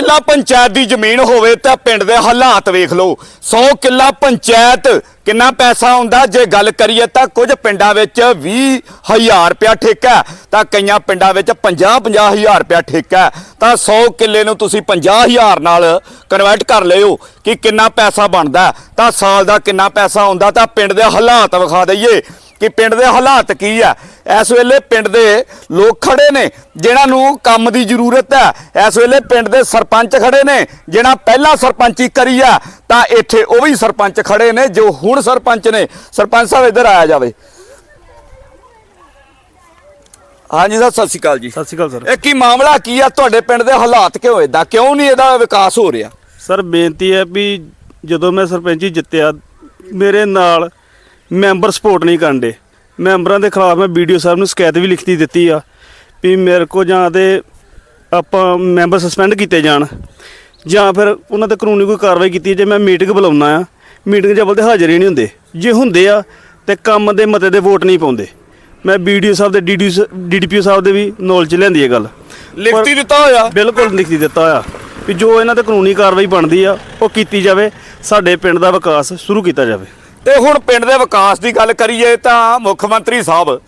ਕਿੱਲਾ ਪੰਚਾਇਤ ਦੀ ਜ਼ਮੀਨ ਹੋਵੇ ਤਾਂ ਪਿੰਡ ਦੇ ਹਾਲਾਤ ਵੇਖ ਲਓ। 100 ਕਿੱਲਾ ਪੰਚਾਇਤ, ਕਿੰਨਾ ਪੈਸਾ ਹੁੰਦਾ? ਜੇ ਗੱਲ ਕਰੀਏ ਤਾਂ ਕੁਝ ਪਿੰਡਾਂ ਵਿੱਚ 20000 ਰੁਪਇਆ ਠੇਕਾ ਤਾਂ ਕਈਆਂ ਪਿੰਡਾਂ ਵਿੱਚ 50 ਹਜ਼ਾਰ ਰੁਪਇਆ ਠੇਕਾ ਤਾਂ 100 ਕਿੱਲੇ ਨੂੰ ਤੁਸੀਂ 50000 ਨਾਲ ਕਨਵਰਟ ਕਰ ਲਿਓ ਕਿ ਕਿੰਨਾ ਪੈਸਾ ਬਣਦਾ ਤਾਂ ਸਾਲ ਦਾ ਕਿੰਨਾ ਪੈਸਾ ਹੁੰਦਾ? ਤਾਂ ਪਿੰਡ ਦੇ ਹਾਲਾਤ ਵਿਖਾ ਦਈਏ। ਕਿ ਪਿੰਡ ਦੇ ਹਾਲਾਤ ਕੀ ਆ? ਇਸ ਵੇਲੇ ਪਿੰਡ ਦੇ ਲੋਕ ਖੜੇ ਨੇ ਜਿਨ੍ਹਾਂ ਨੂੰ ਕੰਮ ਦੀ ਜ਼ਰੂਰਤ ਹੈ ਇਸ ਵੇਲੇ ਪਿੰਡ ਦੇ ਸਰਪੰਚ ਖੜੇ ਨੇ ਜਿਨ੍ਹਾਂ ਪਹਿਲਾਂ ਸਰਪੰਚੀ ਕਰੀ ਆ ਤਾਂ ਇੱਥੇ ਉਹ ਵੀ ਸਰਪੰਚ ਖੜੇ ਨੇ ਜੋ ਹੁਣ ਸਰਪੰਚ ਨੇ। ਸਰਪੰਚ ਸਾਹਿਬ ਇੱਧਰ ਆਇਆ ਜਾਵੇ। ਹਾਂਜੀ ਸਰ ਸਤਿ ਸ਼੍ਰੀ ਅਕਾਲ ਜੀ। ਸਤਿ ਸ਼੍ਰੀ ਅਕਾਲ ਸਰ। ਇਹ ਕੀ ਮਾਮਲਾ ਕੀ ਆ? ਤੁਹਾਡੇ ਪਿੰਡ ਦੇ ਹਾਲਾਤ ਕਿਉਂ ਇਦਾਂ ਕਿਉਂ ਨਹੀਂ ਇਹਦਾ ਵਿਕਾਸ ਹੋ ਰਿਹਾ? ਸਰ ਬੇਨਤੀ ਹੈ ਵੀ ਜਦੋਂ ਮੈਂ ਸਰਪੰਚੀ ਜਿੱਤਿਆ ਮੇਰੇ ਨਾਲ ਮੈਂਬਰ ਸਪੋਰਟ ਨਹੀਂ ਕਰਦੇ ਮੈਂਬਰਾਂ ਦੇ ਖਿਲਾਫ ਮੈਂ ਵੀਡੀਓ ਸਾਹਿਬ ਨੂੰ ਸ਼ਿਕਾਇਤ ਵੀ ਲਿਖਤੀ ਦਿੱਤੀ ਆ ਵੀ ਮੇਰੇ ਕੋ ਜਾਂ ਤੇ ਆਪਾਂ ਮੈਂਬਰ ਸਸਪੈਂਡ ਕੀਤੇ ਜਾਣ ਜਾਂ ਫਿਰ ਉਹਨਾਂ ਤੇ ਕਾਨੂੰਨੀ ਕੋਈ ਕਾਰਵਾਈ ਕੀਤੀ ਜੇ ਮੈਂ ਮੀਟਿੰਗ ਬੁਲਾਉਣਾ ਆ ਮੀਟਿੰਗ ਜਬਲ ਤੇ ਹਾਜ਼ਰ ਹੀ ਨਹੀਂ ਹੁੰਦੇ। ਜੇ ਹੁੰਦੇ ਆ ਤੇ ਕੰਮ ਦੇ ਮਤੇ ਦੇ ਵੋਟ ਨਹੀਂ ਪਾਉਂਦੇ। ਮੈਂ ਵੀਡੀਓ ਸਾਹਿਬ ਦੇ ਡੀਡੀਪੀਓ ਸਾਹਿਬ ਦੇ ਵੀ ਨੌਲੇਜ ਲੈਂਦੀ ਇਹ ਗੱਲ। ਲਿਖਤੀ ਦਿੱਤਾ ਹੋਇਆ। ਬਿਲਕੁਲ ਲਿਖਤੀ ਦਿੱਤਾ ਹੋਇਆ ਵੀ ਜੋ ਇਹਨਾਂ ਤੇ ਕਾਨੂੰਨੀ ਕਾਰਵਾਈ ਬਣਦੀ ਆ ਉਹ ਕੀਤੀ ਜਾਵੇ ਸਾਡੇ ਪਿੰਡ ਦਾ ਵਿਕਾਸ ਸ਼ੁਰੂ ਕੀਤਾ ਜਾਵੇ। ਤੇ ਹੁਣ ਪਿੰਡ ਦੇ ਵਿਕਾਸ ਦੀ ਗੱਲ ਕਰੀਏ ਤਾਂ ਮੁੱਖ ਮੰਤਰੀ ਸਾਹਿਬ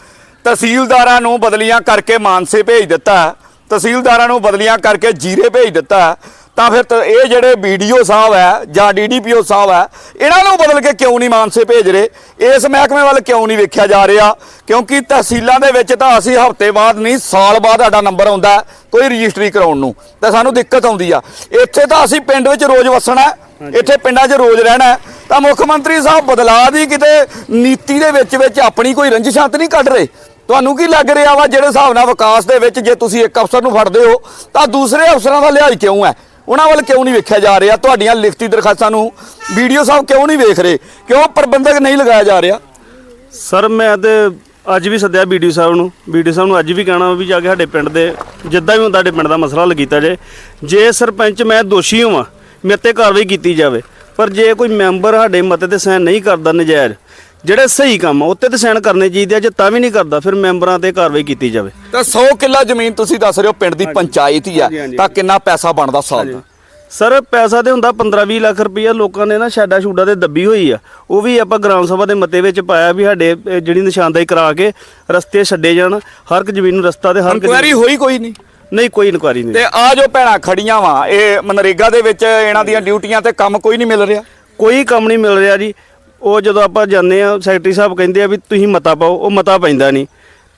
ਤਹਿਸੀਲਦਾਰਾਂ ਨੂੰ ਬਦਲੀਆਂ ਕਰਕੇ ਮਾਨਸੇ ਭੇਜ ਦਿੱਤਾ। ਤਹਿਸੀਲਦਾਰਾਂ ਨੂੰ ਬਦਲੀਆਂ ਕਰਕੇ ਜੀਰੇ ਭੇਜ ਦਿੱਤਾ। ਤਾਂ ਫਿਰ ਇਹ ਜਿਹੜੇ ਵੀਡੀਓ ਸਾਹਿਬ ਹੈ ਜਾਂ ਡੀਡੀਪੀਓ ਸਾਹਿਬ ਹੈ ਇਹਨਾਂ ਨੂੰ ਬਦਲ ਕੇ ਕਿਉਂ ਨਹੀਂ ਮਾਨਸੇ ਭੇਜ ਰਹੇ ਇਸ ਮਹਿਕਮੇ ਵੱਲ ਕਿਉਂ ਨਹੀਂ ਵੇਖਿਆ ਜਾ ਰਿਹਾ ਕਿਉਂਕਿ ਤਹਿਸੀਲਾਂ ਦੇ ਵਿੱਚ ਤਾਂ ਅਸੀਂ ਹਫ਼ਤੇ ਬਾਅਦ ਨਹੀਂ ਸਾਲ ਬਾਅਦ ਸਾਡਾ ਨੰਬਰ ਆਉਂਦਾ ਕੋਈ ਰਜਿਸਟਰੀ ਕਰਾਉਣ ਨੂੰ ਤੇ ਸਾਨੂੰ ਦਿੱਕਤ ਆਉਂਦੀ ਆ ਇੱਥੇ ਤਾਂ ਅਸੀਂ ਪਿੰਡ ਵਿੱਚ ਰੋਜ਼ ਵਸਣਾ ਇੱਥੇ ਪਿੰਡਾਂ 'ਚ ਰੋਜ਼ ਰਹਿਣਾ ਤਾਂ ਮੁੱਖ ਮੰਤਰੀ ਸਾਹਿਬ ਬਦਲਾਅ ਦੀ ਕਿਤੇ ਨੀਤੀ ਦੇ ਵਿੱਚ ਵਿੱਚ ਆਪਣੀ ਕੋਈ ਰੰਜਿਸ਼ਾਂ ਤਾਂ ਨਹੀਂ ਕੱਢ ਰਹੇ। ਤੁਹਾਨੂੰ ਕੀ ਲੱਗ ਰਿਹਾ ਵਾ ਜਿਹੜੇ ਹਿਸਾਬ ਨਾਲ ਵਿਕਾਸ ਦੇ ਵਿੱਚ ਜੇ ਤੁਸੀਂ ਇੱਕ ਅਫਸਰ ਨੂੰ ਫੜਦੇ ਹੋ, ਤਾਂ ਦੂਸਰੇ ਅਫਸਰਾਂ ਦਾ ਲਿਹਾਜ਼ ਕਿਉਂ ਹੈ? ਉਹਨਾਂ ਵੱਲ ਕਿਉਂ ਨਹੀਂ ਵੇਖਿਆ ਜਾ ਰਿਹਾ? ਤੁਹਾਡੀਆਂ ਲਿਖਤੀ ਦਰਖਾਸਤਾਂ ਨੂੰ ਵੀਡੀਓ ਸਾਹਿਬ ਕਿਉਂ ਨਹੀਂ ਵੇਖ ਰਹੇ? ਕਿਉਂ ਪ੍ਰਬੰਧਕ ਨਹੀਂ ਲਗਾਇਆ ਜਾ ਰਿਹਾ? ਸਰ, ਮੈਂ ਤੇ ਅੱਜ ਵੀ ਸੱਦਿਆ ਵੀਡੀਓ ਸਾਹਿਬ ਨੂੰ। ਵੀਡੀਓ ਸਾਹਿਬ ਨੂੰ ਅੱਜ ਵੀ ਕਹਿਣਾ ਵੀ ਜਾ ਕੇ ਸਾਡੇ ਪਿੰਡ ਦੇ ਜਿੱਦਾਂ ਵੀ ਹੁੰਦਾ ਸਾਡੇ ਪਿੰਡ ਦਾ ਮਸਲਾ ਹੱਲ ਕੀਤਾ ਜੇ ਜੇ ਸਰਪੰਚ ਮੈਂ ਦੋਸ਼ੀ ਹਾਂ ਮੇਰੇ ਤੇ ਕਾਰਵਾਈ ਕੀਤੀ ਜਾਵੇ। ਪਰ ਜੇ ਕੋਈ ਮੈਂਬਰ ਸਾਡੇ ਮਤੇ ਤੇ ਸਾਈਨ ਨਹੀਂ ਕਰਦਾ ਨਜਾਇਜ਼ ਜਿਹੜੇ ਸਹੀ ਕੰਮ ਆ ਉੱਤੇ ਤੇ ਸਾਈਨ ਕਰਨੇ ਚਾਹੀਦੇ ਆ ਜੇ ਤਾਂ ਵੀ ਨਹੀਂ ਕਰਦਾ ਫਿਰ ਮੈਂਬਰਾਂ ਤੇ ਕਾਰਵਾਈ ਕੀਤੀ ਜਾਵੇ। ਤਾਂ 100 ਕਿੱਲਾ ਜ਼ਮੀਨ ਤੁਸੀਂ ਦੱਸ ਰਹੇ ਹੋ ਪਿੰਡ ਦੀ ਪੰਚਾਇਤ ਹੀ ਆ। ਤਾਂ ਕਿੰਨਾ ਪੈਸਾ ਬਣਦਾ ਸਾਲ ਦਾ? ਸਰ ਪੈਸਾ ਤੇ ਹੁੰਦਾ 15-20 ਲੱਖ ਰੁਪਈਆ ਲੋਕਾਂ ਨੇ ਨਾ ਸ਼ੈਡਾ ਸ਼ੂਡਾ ਤੇ ਦੱਬੀ ਹੋਈ ਆ। ਉਹ ਵੀ ਆਪਾਂ ਗ੍ਰਾਮ ਸਭਾ ਦੇ ਮਤੇ ਵਿੱਚ ਪਾਇਆ ਵੀ ਸਾਡੇ ਅਹ, ਜਿਹੜੀ ਨਿਸ਼ਾਨਦਾਈ ਕਰਾ ਕੇ ਰਸਤੇ ਛੱਡੇ ਜਾਣ ਹਰ ਇੱਕ ਜ਼ਮੀਨ ਨੂੰ ਰਸਤਾ ਤੇ ਹਰ ਇੱਕ ਇਨਕੁਆਇਰੀ ਹੋਈ ਕੋਈ ਨਹੀਂ? ਨਹੀਂ ਕੋਈ ਇਨਕੁਆਰੀ ਨਹੀਂ। ਤੇ ਆ ਜੋ ਭੈਣਾਂ ਖੜੀਆਂ ਵਾ ਇਹ ਮਨਰੇਗਾ ਦੇ ਵਿੱਚ ਇਹਨਾਂ ਦੀਆਂ ਡਿਊਟੀਆਂ ਤੇ ਕੰਮ ਕੋਈ ਨਹੀਂ ਮਿਲ ਰਿਹਾ? ਕੋਈ ਕੰਮ ਨਹੀਂ ਮਿਲ ਰਿਹਾ ਜੀ। ਉਹ ਜਦੋਂ ਆਪਾਂ ਜਾਂਦੇ ਆ ਸੈਕਟਰੀ ਸਾਹਿਬ ਕਹਿੰਦੇ ਆ ਵੀ ਤੁਸੀਂ ਮਤਾ ਪਾਓ ਉਹ ਮਤਾ ਪੈਂਦਾ ਨਹੀਂ।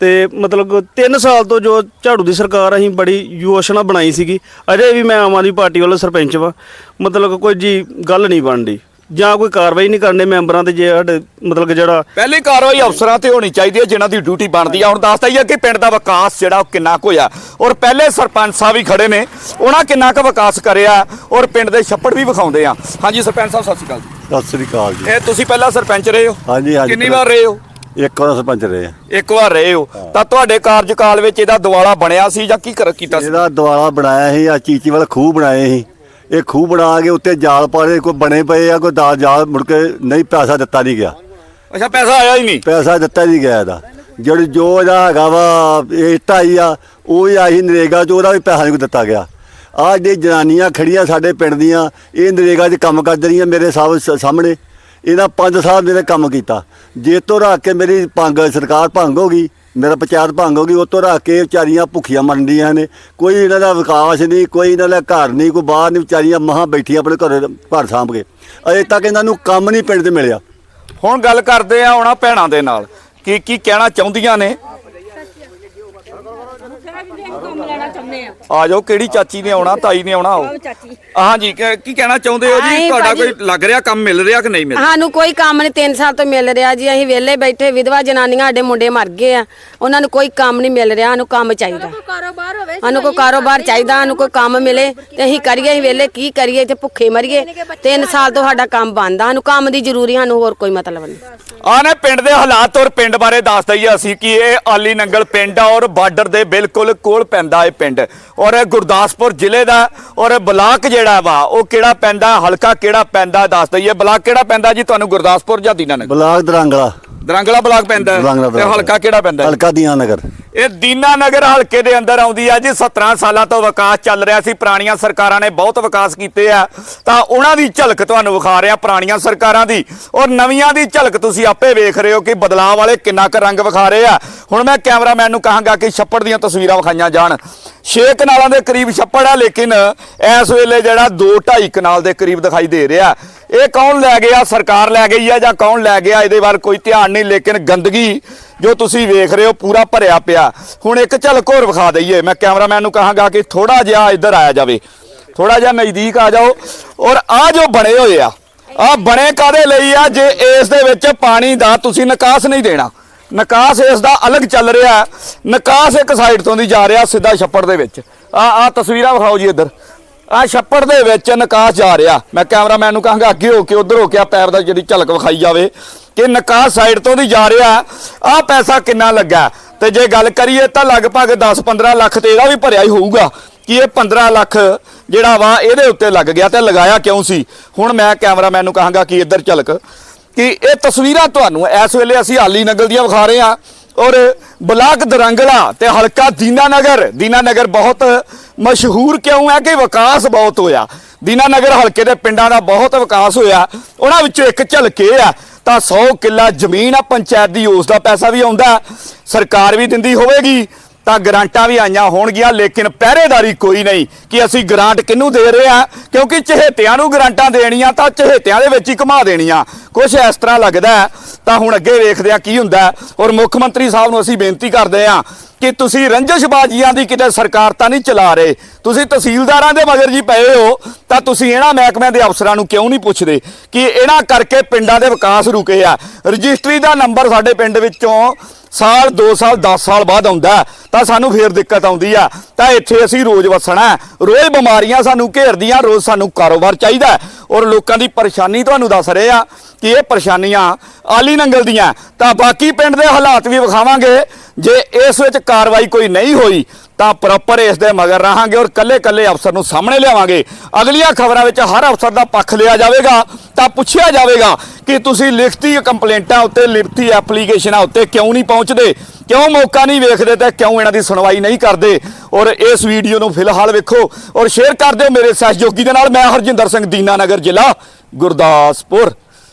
ਤੇ ਮਤਲਬ 3 ਸਾਲ ਤੋਂ ਜੋ ਝਾੜੂ ਦੀ ਸਰਕਾਰ ਅਸੀਂ ਬੜੀ ਯੋਜਨਾ ਬਣਾਈ ਸੀਗੀ ਅਜੇ ਵੀ ਮੈਂ ਆਮ ਆਦਮੀ ਪਾਰਟੀ ਵੱਲੋਂ ਸਰਪੰਚ ਵਾਂ। ਮਤਲਬ ਕੋਈ ਜੀ ਗੱਲ ਨਹੀਂ ਬਣਦੀ। ਜਾਂ ਕੋਈ ਕਾਰਵਾਈ ਨਹੀਂ ਕਰਨੇ ਮੈਂਬਰਾਂ ਤੇ ਜੇ ਸਾਡੇ ਮਤਲਬ ਕਿ ਜਿਹੜਾ ਪਹਿਲੀ ਕਾਰਵਾਈ ਅਫਸਰਾਂ ਤੇ ਹੋਣੀ ਚਾਹੀਦੀ ਹੈ ਜਿਨ੍ਹਾਂ ਦੀ ਡਿਊਟੀ ਬਣਦੀ ਆ। ਹੁਣ ਦੱਸਦਾ ਹੀ ਹੈ ਕਿ ਪਿੰਡ ਦਾ ਵਿਕਾਸ ਜਿਹੜਾ ਉਹ ਕਿੰਨਾ ਕੁ ਹੋਇਆ। ਔਰ ਪਹਿਲੇ ਸਰਪੰਚ ਸਾਹਿਬ ਹੀ ਖੜੇ ਨੇ ਉਹਨਾਂ ਕਿੰਨਾ ਕੁ ਵਿਕਾਸ ਕਰਿਆ ਔਰ ਪਿੰਡ ਦੇ ਛੱਪੜ ਵੀ ਵਿਖਾਉਂਦੇ ਆ। ਹਾਂਜੀ ਸਰਪੰਚ ਸਾਹਿਬ ਸਤਿ ਸ਼੍ਰੀ ਅਕਾਲ ਜੀ। ਸਤਿ ਸ੍ਰੀ ਅਕਾਲ ਜੀ। ਇਹ ਤੁਸੀਂ ਪਹਿਲਾਂ ਸਰਪੰਚ ਰਹੇ ਹੋ? ਹਾਂਜੀ ਹਾਂਜੀ। ਕਿੰਨੀ ਵਾਰ ਰਹੇ ਹੋ? ਇੱਕ ਵਾਰ ਸਰਪੰਚ ਰਹੇ ਆ। ਇੱਕ ਵਾਰ ਰਹੇ ਹੋ। ਤਾਂ ਤੁਹਾਡੇ ਕਾਰਜਕਾਲ ਵਿੱਚ ਇਹਦਾ ਦੁਆਲਾ ਬਣਿਆ ਸੀ ਜਾਂ ਕੀ ਕਰ ਕੀਤਾ ਸੀ? ਇਹਦਾ ਦੁਆਲਾ ਬਣਾਇਆ ਸੀ ਆ ਚੀਚੀ ਵਾਲਾ ਖੂਹ ਬਣਾਏ ਸੀ। ਇਹ ਖੂਹ ਬਣਾ ਕੇ ਉੱਤੇ ਜਾਲ ਪਾੜੇ ਕੋਈ ਬਣੇ ਪਏ ਆ ਕੋਈ ਦਾ ਜਾਲ ਮੁੜ ਕੇ ਨਹੀਂ ਪੈਸਾ ਦਿੱਤਾ ਨਹੀਂ ਗਿਆ। ਅੱਛਾ ਪੈਸਾ ਆਇਆ ਹੀ ਨਹੀਂ। ਪੈਸਾ ਦਿੱਤਾ ਨਹੀਂ ਗਿਆ ਇਹਦਾ। ਜਿਹੜੀ ਜੋ ਇਹਦਾ ਹੈਗਾ ਵਾ ਇਹ ਢਾਈ ਆ ਉਹ ਹੀ ਆਹੀ ਨਰੇਗਾ ਚ ਉਹਦਾ ਵੀ ਪੈਸਾ ਨਹੀਂ ਦਿੱਤਾ ਗਿਆ। ਆਹ ਜਿਹੜੀ ਜਨਾਨੀਆਂ ਖੜੀਆਂ ਸਾਡੇ ਪਿੰਡ ਦੀਆਂ ਇਹ ਨਰੇਗਾ 'ਚ ਕੰਮ ਕਰਦੀ ਰਹੀਆਂ ਮੇਰੇ ਸਾਹਬ- ਸ- ਸਾਹਮਣੇ। ਇਹਨਾਂ 5 ਸਾਲ ਮੇਰੇ ਕੰਮ ਕੀਤਾ। ਜੇ ਤੋਂ ਰੱਖ ਕੇ ਮੇਰੀ ਭੰਗ ਸਰਕਾਰ ਭੰਗ ਹੋ ਗਈ ਮੇਰਾ ਪੰਚਾਇਤ ਭੰਗ ਹੋ ਗਈ ਉਹ ਰੱਖ ਕੇ ਵਿਚਾਰੀਆਂ ਭੁੱਖੀਆਂ ਮਰਦੀਆਂ ਨੇ। ਕੋਈ ਇਹਨਾਂ ਦਾ ਵਿਕਾਸ ਨਹੀਂ, ਕੋਈ ਇਹਨਾਂ ਦਾ ਘਰ ਨਹੀਂ, ਕੋਈ ਬਾਹਰ ਨਹੀਂ, ਵਿਚਾਰੀਆਂ ਮਹਾਂ ਬੈਠੀਆਂ ਆਪਣੇ ਘਰ ਘਰ ਸਾਂਭ ਕੇ। ਅਜੇ ਤੱਕ ਇਹਨਾਂ ਨੂੰ ਕੰਮ ਨਹੀਂ ਪਿੰਡ 'ਤੇ ਮਿਲਿਆ। ਹੁਣ ਗੱਲ ਕਰਦੇ ਆ ਆਉਣਾ ਭੈਣਾਂ ਦੇ ਨਾਲ ਕੀ ਕੀ ਕਹਿਣਾ ਚਾਹੁੰਦੀਆਂ ਨੇ ਕੰਮ ਆ। ਆ ਜਾਓ ਕਿਹੜੀ ਚਾਚੀ ਨੇ ਆਉਣਾ ਤਾਈ ਨੇ ਆਉਣਾ ਆਓ। ਚਾਚੀ। ਹਾਂਜੀ ਕ- ਕੀ ਕਹਿਣਾ ਚਾਹੁੰਦੇ ਹੋ ਜੀ? ਆਏਂ ਤੁਹਾਡਾ। ਕੋਈ ਲੱਗ ਰਿਹਾ ਕੰਮ ਮਿਲ ਰਿਹਾ ਕਿ ਨਹੀਂ ਮਿਲ ਸਾਨੂੰ ਕੋਈ ਕੰਮ ਨਹੀਂ 3 ਸਾਲ ਤੋਂ ਮਿਲ ਰਿਹਾ ਜੀ। ਅਸੀਂ ਵਿਹਲੇ ਬੈਠੇ ਵਿਧਵਾ ਜਨਾਨੀਆਂ ਸਾਡੇ ਮੁੰਡੇ ਮਰ ਗਏ ਆ। ਉਹਨਾਂ ਨੂੰ ਕੋਈ ਕੰਮ ਨਹੀਂ ਮਿਲ ਰਿਹਾ ਸਾਨੂੰ ਕੰਮ ਚਾਹੀਦਾ। ਕਾਰੋਬਾਰ ਹੋਵੇ ਸਾਨੂੰ ਕੋਈ ਕਾਰੋਬਾਰ ਚਾਹੀਦਾ ਸਾਨੂੰ ਕੋਈ ਕੰਮ ਮਿਲੇ ਤੇ ਅਸੀਂ ਕਰੀਏ ਅਸੀਂ ਵਿਹਲੇ ਕੀ ਕਰੀਏ ਤੇ ਭੁੱਖੇ ਮਰੀਏ। 3 ਸਾਲ ਤੋਂ ਸਾਡਾ ਕੰਮ ਬੰਦ ਆ ਸਾਨੂੰ ਕੰਮ ਦੀ ਜ਼ਰੂਰੀ ਸਾਨੂੰ ਹੋਰ ਕੋਈ ਮਤਲਬ ਨਹੀਂ। ਆ ਨੇ ਪਿੰਡ ਦੇ ਹਾਲਾਤ ਔਰ ਪਿੰਡ ਬਾਰੇ ਦੱਸ ਦਈਏ ਅਸੀਂ ਕਿ ਇਹ ਆਲੀ ਨੰਗਲ ਪਿੰਡ ਆ ਔਰ ਬਾਰਡਰ ਦੇ ਬਿਲਕੁਲ ਕੋਲ ਪੈਂਦਾ ਇਹ ਪਿੰਡ। ਔਰ ਇਹ ਗੁਰਦਾਸਪੁਰ ਜ਼ਿਲ੍ਹੇ ਦਾ ਔਰ ਬਲਾਕ ਜਿਹੜਾ ਵਾ ਉਹ ਕਿਹੜਾ ਪੈਂਦਾ ਹਲਕਾ ਕਿਹੜਾ ਪੈਂਦਾ ਦੱਸ ਦਈਏ ਬਲਾਕ ਕਿਹੜਾ ਪੈਂਦਾ ਜੀ ਤੁਹਾਨੂੰ ਗੁਰਦਾਸਪੁਰ ਜਾਂ ਦੀਨਾਨਗਰ ਬਲਾਕ ਦਰੰਗਲਾ ਦਰੰਗਲਾ ਬਲਾਕ ਪੈਂਦਾ ਹੈ। ਦਰੰਗਲਾ ਤੇ ਬਲਾਕ। ਹਲਕਾ ਕਿਹੜਾ ਪੈਂਦਾ ਹੈ? ਹਲਕਾ ਦੀਆਂ ਇਹ ਦੀਨਾ ਨਗਰ ਹਲਕੇ ਦੇ ਅੰਦਰ ਆਉਂਦੀ ਆ ਜੀ। 17 ਸਾਲਾਂ ਤੋਂ ਵਿਕਾਸ ਚੱਲ ਰਿਹਾ ਸੀ। ਪੁਰਾਣੀਆਂ ਸਰਕਾਰਾਂ ਨੇ ਬਹੁਤ ਵਿਕਾਸ ਕੀਤੇ ਆ। ਤਾਂ ਉਹਨਾਂ ਦੀ ਝਲਕ ਤੁਹਾਨੂੰ ਵਿਖਾ ਰਿਹਾ ਪੁਰਾਣੀਆਂ ਸਰਕਾਰਾਂ ਦੀ। ਔਰ ਨਵੀਆਂ ਦੀ ਝਲਕ ਤੁਸੀਂ ਆਪੇ ਵੇਖ ਰਹੇ ਹੋ ਕਿ ਬਦਲਾਅ ਵਾਲੇ ਕਿੰਨਾ ਕੁ ਰੰਗ ਵਿਖਾ ਰਹੇ ਆ। ਹੁਣ ਮੈਂ ਕੈਮਰਾਮੈਨ ਨੂੰ ਕਹਾਂਗਾ ਕਿ ਛੱਪੜ ਦੀਆਂ ਤਸਵੀਰਾਂ ਵਿਖਾਈਆਂ ਜਾਣ। 6 ਕਨਾਲਾਂ ਦੇ ਕਰੀਬ ਛੱਪੜ ਆ, ਲੇਕਿਨ ਇਸ ਵੇਲੇ ਜਿਹੜਾ 2 2.5 ਕਨਾਲ ਦੇ ਕਰੀਬ ਦਿਖਾਈ ਦੇ ਰਿਹਾ। ਇਹ ਕੌਣ ਲੈ ਗਿਆ? ਸਰਕਾਰ ਲੈ ਗਈ ਆ ਜਾਂ ਕੌਣ ਲੈ ਗਿਆ? ਇਹਦੇ ਬਾਰੇ ਕੋਈ ਧਿਆਨ ਨਹੀਂ, ਲੇਕਿਨ ਗੰਦਗੀ ਜੋ ਤੁਸੀਂ ਵੇਖ ਰਹੇ ਹੋ ਪੂਰਾ ਭਰਿਆ ਪਿਆ। ਹੁਣ ਇੱਕ ਝਲਕ ਹੋਰ ਵਿਖਾ ਦਈਏ। ਮੈਂ ਕੈਮਰਾਮੈਨ ਨੂੰ ਕਹਾਂਗਾ ਕਿ ਥੋੜਾ ਜਿਹਾ ਇੱਧਰ ਆਇਆ ਜਾਵੇ। ਥੋੜਾ ਜਿਹਾ ਨਜ਼ਦੀਕ ਆ ਜਾਓ। ਔਰ ਆ ਜੋ ਬਣੇ ਹੋਏ ਆ ਆ ਬਣੇ ਕਾਦੇ ਲਈ ਆ? ਜੇ ਇਸ ਦੇ ਵਿੱਚ ਪਾਣੀ ਦਾ ਤੁਸੀਂ ਨਿਕਾਸ ਨਹੀਂ ਦੇਣਾ। ਨਿਕਾਸ ਇਸ ਦਾ ਅਲੱਗ ਚੱਲ ਰਿਹਾ ਨਿਕਾਸ ਇੱਕ ਸਾਈਡ ਤੋਂ ਦੀ ਜਾ ਰਿਹਾ, ਸਿੱਧਾ ਛੱਪੜ ਦੇ ਵਿੱਚ। ਆ ਆ ਤਸਵੀਰਾਂ ਵਿਖਾਓ ਜੀ ਇੱਧਰ। ਆ ਛੱਪੜ ਦੇ ਵਿੱਚ ਨਿਕਾਸ ਜਾ ਰਿਹਾ। ਮੈਂ ਕੈਮਰਾਮੈਨ ਨੂੰ ਕਹਾਂਗਾ, ਅੱਗੇ ਹੋ ਕੇ, ਉਧਰ ਹੋ ਕੇ ਆ ਪੈਰ ਦਾ ਜਿਹੜੀ ਝਲਕ ਵਿਖਾਈ ਜਾਵੇ। ਕਿ ਨਿਕਾਸ ਸਾਈਡ ਤੋਂ ਦੀ ਜਾ ਰਿਹਾ। ਆ ਪੈਸਾ ਕਿੰਨਾ ਲੱਗਾ? ਤੇ ਜੇ ਗੱਲ ਕਰੀਏ ਤਾਂ ਲਗਭਗ 10-15 ਲੱਖ ਤੇ ਇਹਦਾ ਵੀ ਭਰਿਆ ਹੀ ਹੋਊਗਾ। ਕਿ ਇਹ 15 ਲੱਖ ਜਿਹੜਾ ਵਾ ਇਹਦੇ ਉੱਤੇ ਲੱਗ ਗਿਆ ਤੇ ਲਗਾਇਆ ਕਿਉਂ ਸੀ? ਹੁਣ ਮੈਂ ਕੈਮਰਾਮੈਨ ਨੂੰ ਕਹਾਂਗਾ ਕਿ ਇੱਧਰ ਝਲਕ। ਕਿ ਇਹ ਤਸਵੀਰਾਂ ਤੁਹਾਨੂੰ ਇਸ ਵੇਲੇ ਅਸੀਂ ਹਾਲੀ ਨਗਰ ਦੀਆਂ ਵਿਖਾ ਰਹੇ ਹਾਂ। ਔਰ ਬਲਾਕ ਦਰੰਗਲਾ ਤੇ ਹਲਕਾ ਦੀਨਾਨਗਰ। ਦੀਨਾਨਗਰ ਬਹੁਤ ਮਸ਼ਹੂਰ ਕਿਉਂ ਹੈ ਕਿ ਵਿਕਾਸ ਬਹੁਤ ਹੋਇਆ। ਦੀਨਾਨਗਰ ਹਲਕੇ ਦੇ ਪਿੰਡਾਂ ਦਾ ਬਹੁਤ ਵਿਕਾਸ ਹੋਇਆ। ਉਹਨਾਂ ਵਿੱਚੋਂ ਇੱਕ ਝਲਕੇ ਇਹ ਆ ਤਾਂ 100 ਕਿੱਲਾ ਜ਼ਮੀਨ ਆ, ਪੰਚਾਇਤ ਦੀ ਉਸ ਦਾ ਪੈਸਾ ਵੀ ਆਉਂਦਾ ਸਰਕਾਰ ਵੀ ਦਿੰਦੀ ਹੋਵੇਗੀ। ਤਾਂ ਗਰਾਂਟਾਂ ਵੀ ਆਈਆਂ ਹੋਣਗੀਆਂ, ਲੇਕਿਨ ਪਹਿਰੇਦਾਰੀ ਕੋਈ ਨਹੀਂ ਕਿ ਅਸੀਂ ਗਰਾਂਟ ਕਿਹਨੂੰ ਦੇ ਰਹੇ ਆ, ਕਿਉਂਕਿ ਚਹੇਤਿਆਂ ਨੂੰ ਗਰਾਂਟਾਂ ਦੇਣੀਆਂ ਤਾਂ ਚਹੇਤਿਆਂ ਦੇ ਵਿੱਚ ਹੀ ਘੁਮਾ ਦੇਣੀਆਂ। ਕੁਝ ਇਸ ਤਰ੍ਹਾਂ ਲੱਗਦਾ ਤਾਂ ਹੁਣ ਅੱਗੇ ਵੇਖਦੇ ਆ ਕੀ ਹੁੰਦਾ ਔਰ ਮੁੱਖ ਮੰਤਰੀ ਸਾਹਿਬ ਨੂੰ ਅਸੀਂ ਬੇਨਤੀ ਕਰਦੇ ਆ ਕਿ ਤੁਸੀਂ ਰੰਜਸ਼ਬਾਜ਼ੀਆਂ ਦੀ ਕਿਤੇ ਸਰਕਾਰ ਤਾਂ ਨਹੀਂ ਚਲਾ ਰਹੇ। ਤੁਸੀਂ ਤਹਿਸੀਲਦਾਰਾਂ ਦੇ ਮਗਰ ਜੀ ਪਏ ਹੋ, ਤਾਂ ਤੁਸੀਂ ਇਹਨਾਂ ਮਹਿਕਮਿਆਂ ਦੇ ਅਫਸਰਾਂ ਨੂੰ ਕਿਉਂ ਨਹੀਂ ਪੁੱਛਦੇ ਕਿ ਇਹਨਾਂ ਕਰਕੇ ਪਿੰਡਾਂ ਦੇ ਵਿਕਾਸ ਰੁਕੇ ਆ? ਰਜਿਸਟਰੀ ਦਾ ਨੰਬਰ ਸਾਡੇ ਪਿੰਡ ਵਿੱਚੋਂ ਸਾਲ 2 ਸਾਲ 10 ਸਾਲ ਬਾਅਦ ਆਉਂਦਾ ਤਾਂ ਸਾਨੂੰ ਫੇਰ ਦਿੱਕਤ ਆਉਂਦੀ ਆ ਤਾਂ ਇੱਥੇ ਅਸੀਂ ਰੋਜ਼ ਵਸਣਾ ਰੋਜ਼ ਬਿਮਾਰੀਆਂ ਸਾਨੂੰ ਘੇਰਦੀਆਂ, ਰੋਜ਼ ਸਾਨੂੰ ਕਾਰੋਬਾਰ ਚਾਹੀਦਾ ਔਰ ਲੋਕਾਂ ਦੀ ਪਰੇਸ਼ਾਨੀ ਤੁਹਾਨੂੰ ਦੱਸ ਰਹੇ ਆ ਕਿ ਇਹ ਪਰੇਸ਼ਾਨੀਆਂ ਆਲੀ ਨੰਗਲ ਦੀਆਂ ਤਾਂ ਬਾਕੀ ਪਿੰਡ ਦੇ ਹਾਲਾਤ ਵੀ ਵਿਖਾਵਾਂਗੇ। ਜੇ ਇਸ ਵਿੱਚ ਕਾਰਵਾਈ ਕੋਈ ਨਹੀਂ ਹੋਈ ਤਾਂ ਪ੍ਰੋਪਰ ਇਸ ਦੇ ਮਗਰ ਰਹਾਂਗੇ ਔਰ ਕੱਲੇ ਕੱਲੇ ਅਫਸਰ ਨੂੰ ਸਾਹਮਣੇ ਲਿਆਵਾਂਗੇ। ਅਗਲੀਆਂ ਖਬਰਾਂ ਵਿੱਚ ਹਰ ਅਫਸਰ ਦਾ ਪੱਖ ਲਿਆ ਜਾਵੇਗਾ। ਤਾਂ ਪੁੱਛਿਆ ਜਾਵੇਗਾ ਕਿ ਤੁਸੀਂ ਲਿਖਤੀ ਕੰਪਲੇਂਟਾਂ ਉੱਤੇ, ਲਿਖਤੀ ਐਪਲੀਕੇਸ਼ਨਾਂ ਉੱਤੇ ਕਿਉਂ ਨਹੀਂ ਪਹੁੰਚਦੇ? ਕਿਉਂ ਮੌਕਾ ਨਹੀਂ ਵੇਖਦੇ ਤੇ ਕਿਉਂ ਇਹਨਾਂ ਦੀ ਸੁਣਵਾਈ ਨਹੀਂ ਕਰਦੇ? ਔਰ ਇਸ ਵੀਡੀਓ ਨੂੰ ਫਿਲਹਾਲ ਵੇਖੋ ਔਰ ਸ਼ੇਅਰ ਕਰ ਦਿਓ ਮੇਰੇ ਸਹਿਯੋਗੀ ਦੇ ਨਾਲ। ਮੈਂ ਹਰਜਿੰਦਰ ਸਿੰਘ ਦੀਨਾਨਗਰ ਜ਼ਿਲ੍ਹਾ ਗੁਰਦਾਸਪੁਰ।